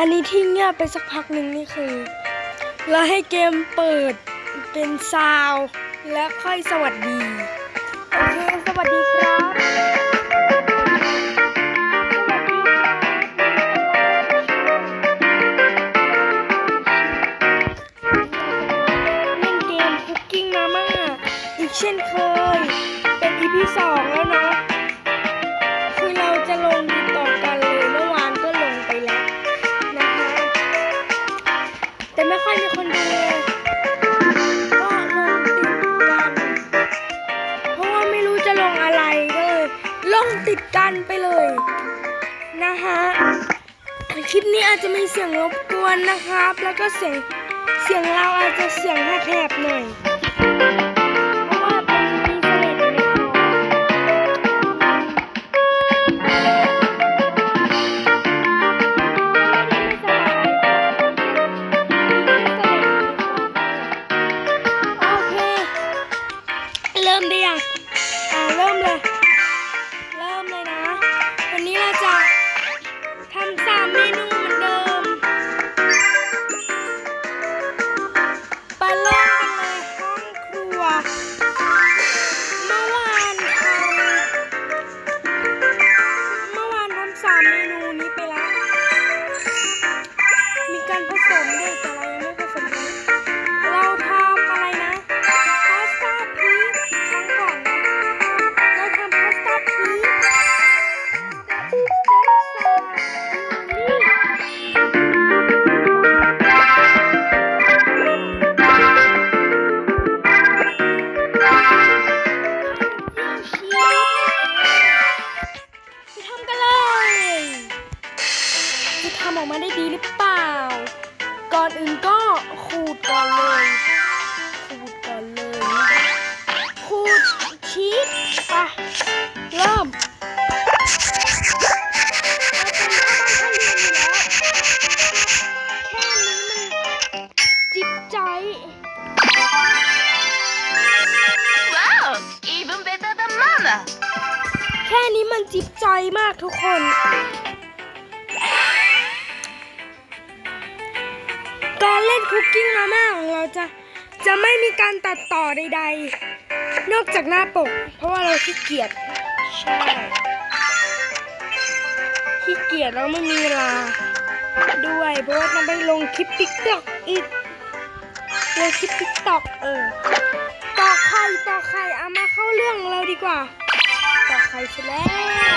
อันนี้ที่เงียบไปสักพักหนึ่งนี่คือเราให้เกมเปิดเป็นซาวและค่อยสวัสดี โอเค สวัสดีครับสวัสดีเล่นเกม Cooking Mama อีกเช่นเคย อาจจะมีเสียงรบกวนนะครับ แล้วก็เสียงเสียงเราอาจจะเสียงแหบๆหน่อย นูนี้ไปแล้ว มีการผสมด้วยแต่ ใดๆ นอกจากหน้าปก เพราะว่าเราขี้เกียจใช่ขี้เกียจแล้วไม่มีเวลาด้วย เพราะว่าต้องไปลงคลิปติ๊กต็อกอีกลงคลิปติ๊กต็อกเออต่อไข่ต่อไข่เอามาเข้าเรื่องของเราดีกว่า ต่อไข่เสร็จแล้ว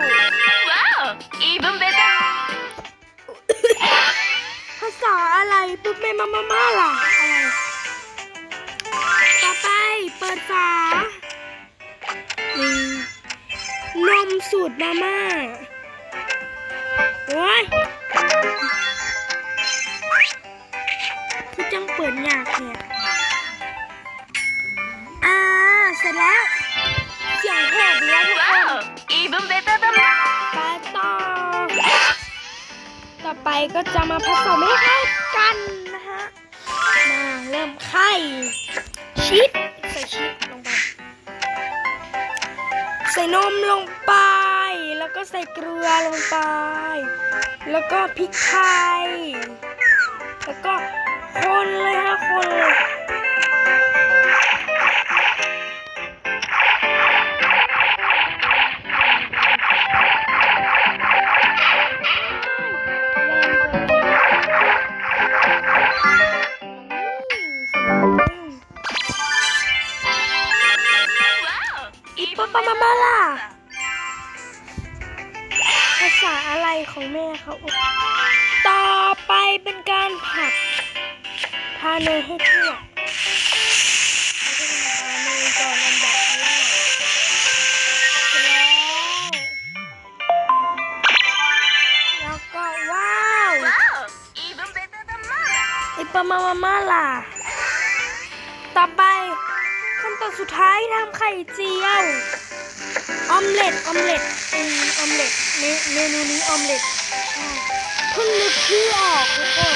Wow, even better. ภาษาอะไรปุ๊บแม่มามาม่าล่ะ เปิดฝานี่นมสูตรมาม่า โอ้ยคือจังเปิดยากเนี่ย อ่า เสร็จแล้ว เสียงแหบแล้วทุกคน Wow, even better than Mama. ไปต่อ ต่อไปก็จะมาผสมให้เข้ากันนะฮะ มาเริ่มไข่ ส่นมลงไป แล้วก็ใส่เกลือลงไป แล้วก็พริกไทย แล้วก็คนเลยฮะคนเลย มามามาล่ะ ต่อไปขั้นตอนสุดท้ายทำไข่เจียวออมเล็ตออมเล็ตเอ็นออมเล็ตเมนูนี้ออมเล็ตเพิ่งนึกชื่อออกทุกคน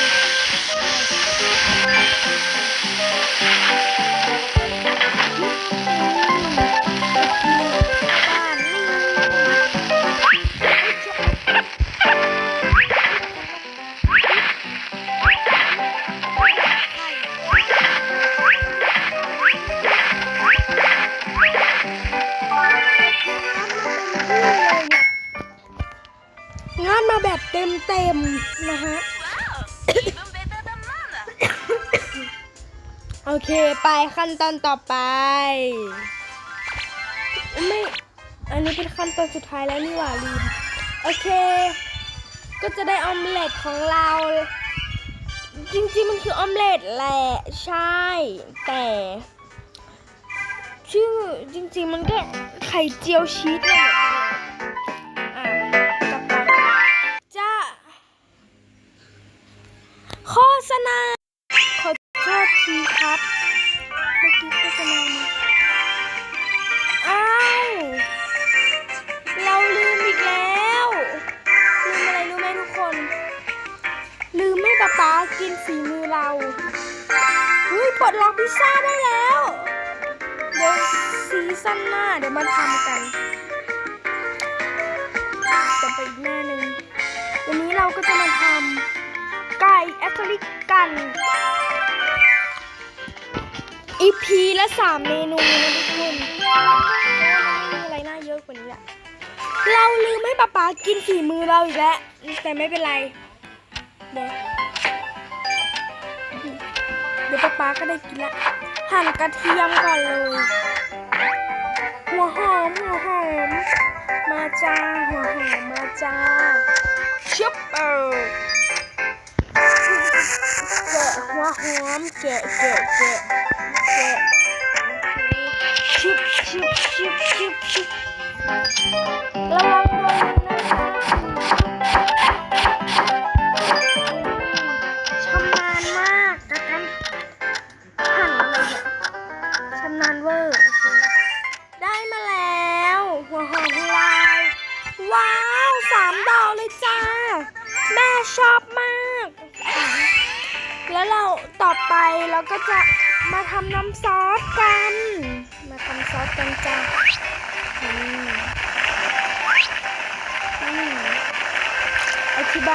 ไปขั้นตอนต่อไปไม่อันนี้เป็นขั้นตอนสุดท้ายแล้วนี่หว่าลืมโอเค ก็จะได้ออมเล็ตของเรา จริงๆมันคือออมเล็ตแหละใช่ แต่ ชื่อจริงๆมันก็ไข่เจียวชีสนั่นแไก่แอฟริกันอีพีละสามเมนูนะทุกคนเพราะว่ามันไม่มีอะไรน่าเยอะกว่านี้อะเราลืมให้ป๊าป๊ากินฝีมือเราอีกแล้วแต่ไม่เป็นไร เดี๋ยวเดี๋ยวป๊าป๊าก็ได้กินละหั่นกระเทียมก่อนเลย หัวหอมหัวหอม มาจ้าหัวหอมมาจ้า ชุบเออแกะหัวหอมแกะแกะแกะ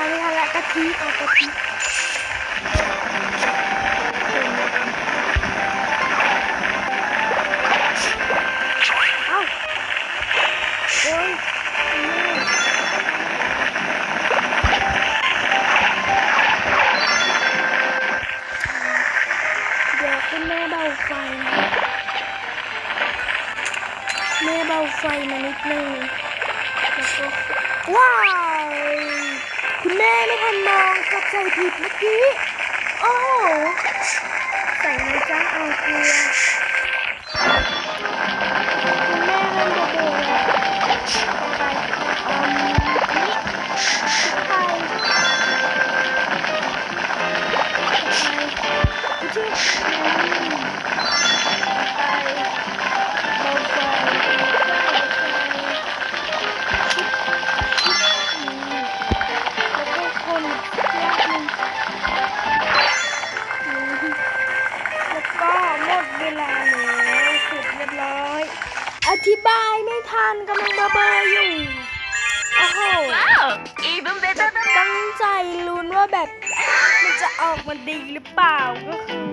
อธิบายไไม่ทันมองกับใจผิดเมื่อกี้ โอ้โหใส่ในจ้าเอาเกลือคุณแม่เริ่มจะเบื่อ ดเวลาแล้วสร็จเรียบร้อย อธิบายไม่ทันกำลังเบลอๆอยู่ โอ้โห Wow, even better than ตั้งใจลุ้นว่าแบบ มันจะออกมาดีหรือเปล่าก็คือ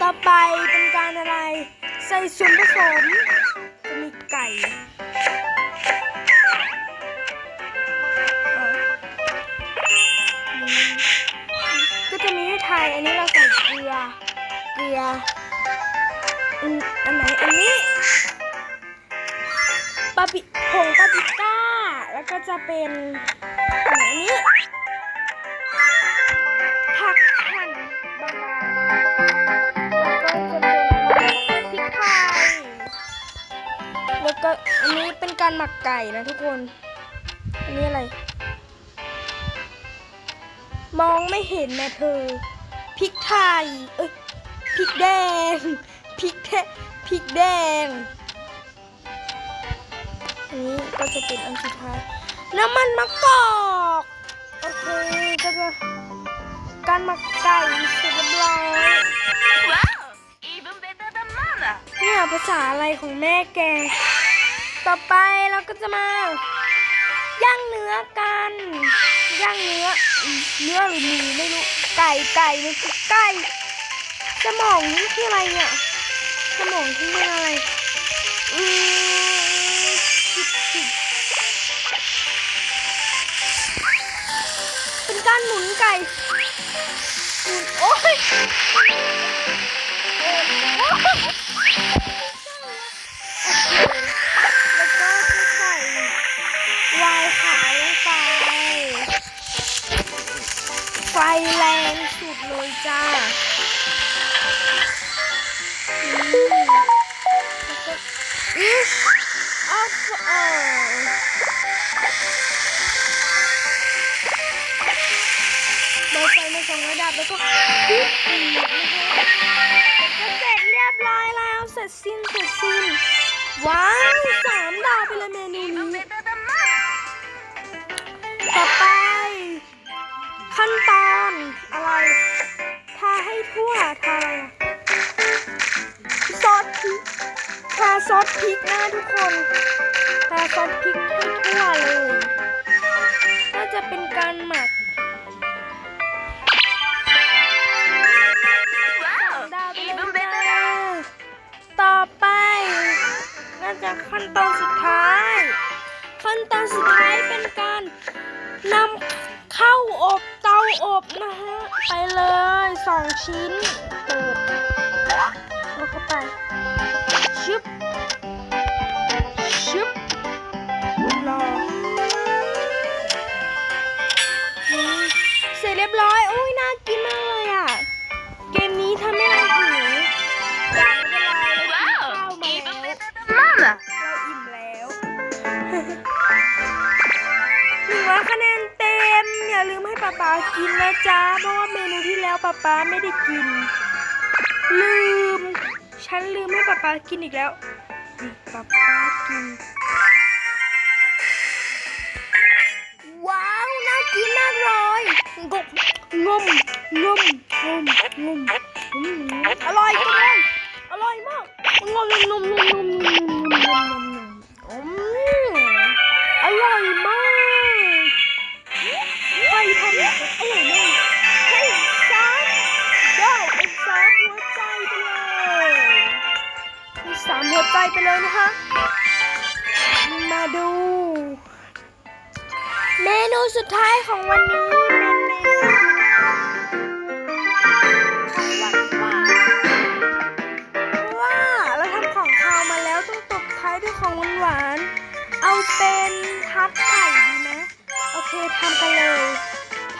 ต่อไปเป็นการอะไร ใส่ส่วนผสมจะมีไก่อะอืมก็จะมีให้ทายอันนี้เรา อ เกลืออันอันไหนอันนี้ปาปิผงปาปิก้า แล้วก็จะเป็นอันนี้ ผักหั่นบางๆแล้วก็จะเป็นพริกไทยแล้วก็อันนี้เป็นการหมักไก่นะทุกคน อันนี้อะไร มองไม่เห็นนะเธอ พริกไทย เอ้ยพริกแดงพริกแดงพริกแดง อันนี้ก็จะเป็นอันสุดท้าย น้ำมันมะกอก โอเคก็จะการหมักไก่เสร็จเรียบร้อย Wow, even better than mama. เนี่ยภาษาอะไรของแม่แก ต่อไปเราก็จะมาย่างเนื้อกัน ย่างเนื้อ เนื้อหรือหมูไม่รู้ ไก่ไก่มันคือไก่สมองนี่คืออะไรเนี่ยสมองที่เป็นอะไรอือเป็นการหมุนไก่หมุนโอ้ย ลยเมนู Even นี้ better than mama. ต่อไป ขั้นตอนอะไร ทาให้ทั่วทาอะไรอะซอสพริก ทาซอสพริกนะทุกคน ทาซอสพริกให้ทั่วเลย น่าจะเป็นการหมัก น่าจะขั้นตอนสุดท้าย ขั้นตอนสุดท้ายเป็นการนำเข้าอบเตาอบนะฮะไปเลยสองชิ้นเปิดเอาเข้าไปชึบชึบรอเสร็จเรียบร้อยอุ้ยน่ากิน คะแนนเต็ม อย่าลืมให้ป๊าป๊ากินนะจ๊ะ เพราะว่าเมนูที่แล้วป๊าป๊าไม่ได้กิน ลืม ฉันลืมให้ป๊าป๊ากินอีกแล้วนี่ป๊าป๊ากิน ว้าวน่ากินมากเลยกบงมงมงมงมอร่อยจังเลยอร่อยมากงมงมงมงมงมงมงมอร่อยมาก สามเด้าเป็นสามหัวใจไปเลยให้สามหัวใจไปเลยนะคะ มาดู เมนูสุดท้ายของวันนี้เป็นเมนูหวานหวานเพราะว่าเราทำของคาวมาแล้วต้องตบท้ายด้วยของหวาน เอาเป็นทัดไข่ดีไหมโอเคทำกันเลย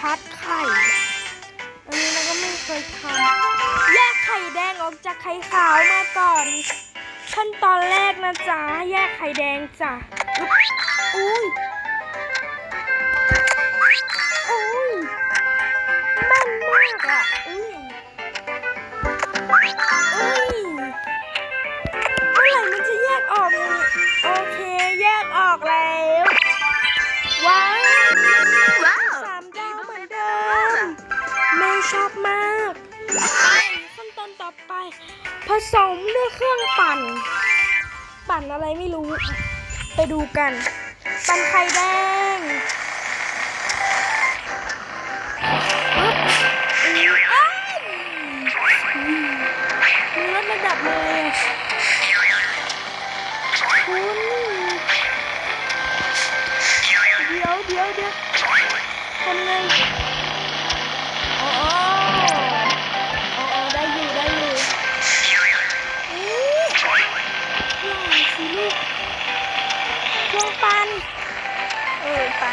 พัดไข่ อันนี้เราก็ไม่เคยทำแยกไข่แดงออกจากไข่ขาวมาก่อน ขั้นตอนแรกนะจ๊ะ แยกไข่แดงจ้ะ อุ้ยอุ้ยแม่นมากอะ สมด้วยเครื่องปั่น ปั่นอะไรไม่รู้ ไปดูกัน ปั่นไข่แดงปึ๊บอ้ายมีลดระดับเลยคุณเดี๋ยวเดี๋ยวเดี๋ยวทำไง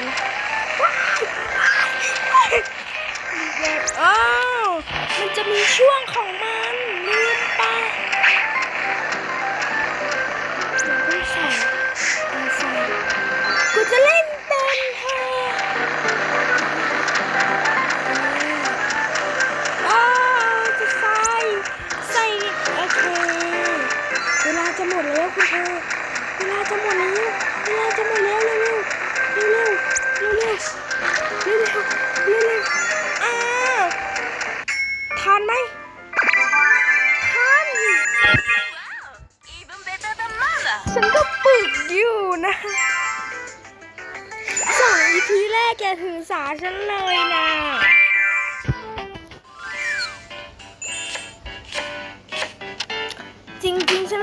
ันว้ายแบบอ้าวมันจะมีช่วงของ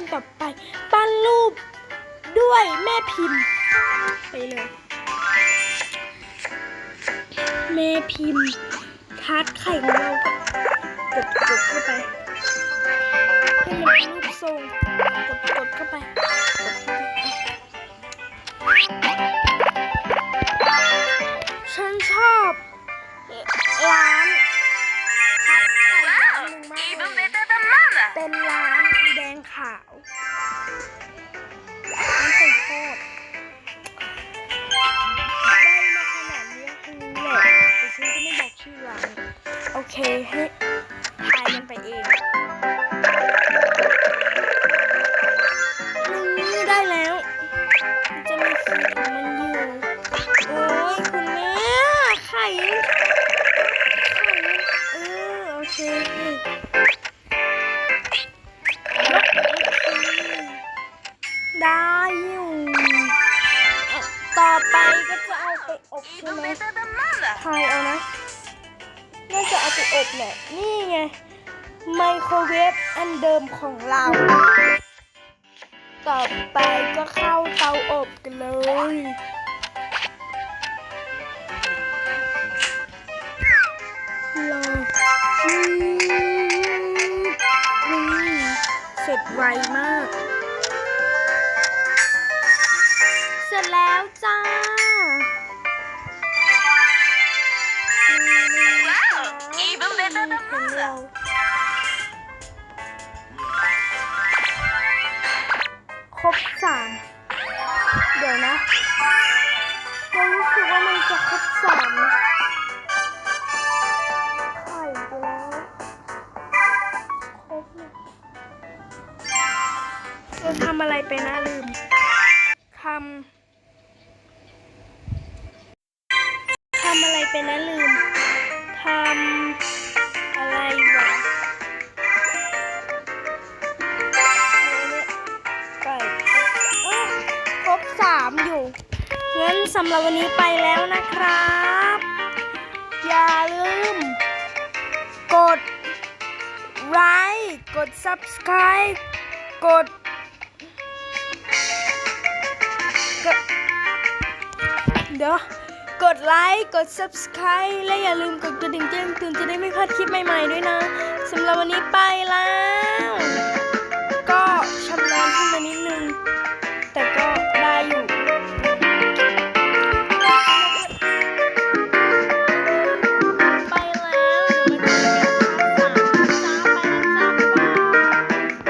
นตอนต่อไปปั้นรูปด้วยแม่พิมพ์ ไปเลย แม่พิมพ์ทาร์ตไข่ของเราก็กดกดเข้าไปให้มันเป็นรูปทรงกดกดเข้าไปฉันชอบร้าน โโครเวฟอันเดิมของเรา ต่อไปก็เข้าเตาอบกันเลย รออืมนี่เสร็จไวมาก เสร็จแล้วจ้า Wow, even better than ของเรา รบสามเดี๋ยวนะเรารู้สึกว่ามันจะครบสามนะไข่ไปแล้วครบเนี่ยเราทำอะไรไปนะลืม ด subscribe กดเดี๋ยวกดไลค์ กด subscribe และอย่าลืมกดกระดิ่งแจ้งเตือนจะได้ไม่พลาดคลิปใหม่ๆด้วยนะสำหรับวันนี้ไปแล้ว ก็ชำนาญขึ้นมานิดนึง แต่ก็ได้อยู่